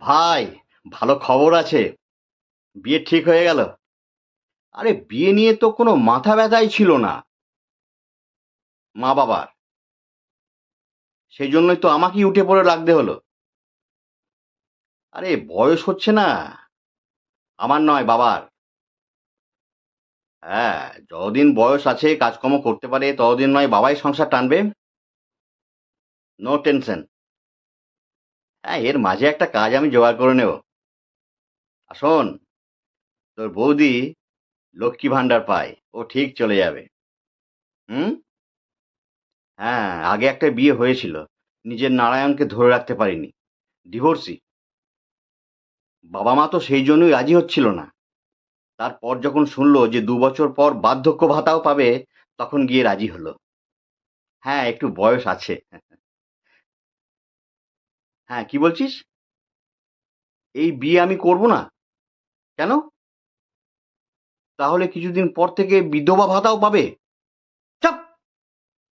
ভাই, ভালো খবর আছে। বিয়ে ঠিক হয়ে গেল। আরে, বিয়ে নিয়ে তো কোনো মাথা ব্যথাই ছিল না। মা বাবার। সেই জন্যই তো আমাকেই উঠে পড়ে লাগতে হলো। আরে, বয়স হচ্ছে না। আমার নয়, বাবার। হ্যাঁ যতদিন বয়স আছে, কাজকর্ম করতে পারে, ততদিন নয়, বাবাই সংসার টানবে। নো টেনশন হ্যাঁ এর মাঝে একটা কাজ আমি জোগাড় করে নেব। আসুন তোর বৌদি লক্ষ্মী ভাণ্ডার পায়, ও ঠিক চলে যাবে। হুম? হ্যাঁ আগে একটা বিয়ে হয়েছিল, নিজের নারায়ণকে ধরে রাখতে পারিনি। ডিভোর্সি। বাবা মা তো সেই জন্যই রাজি হচ্ছিল না। তারপর যখন শুনলো যে দু বছর পর বার্ধক্য ভাতাও পাবে, তখন গিয়ে রাজি হলো। হ্যাঁ একটু বয়স আছে। হ্যাঁ কি বলছিস? এই বিয়ে আমি করব না। কেন? তাহলে কিছুদিন পর থেকে বিধবা ভাতাও পাবে।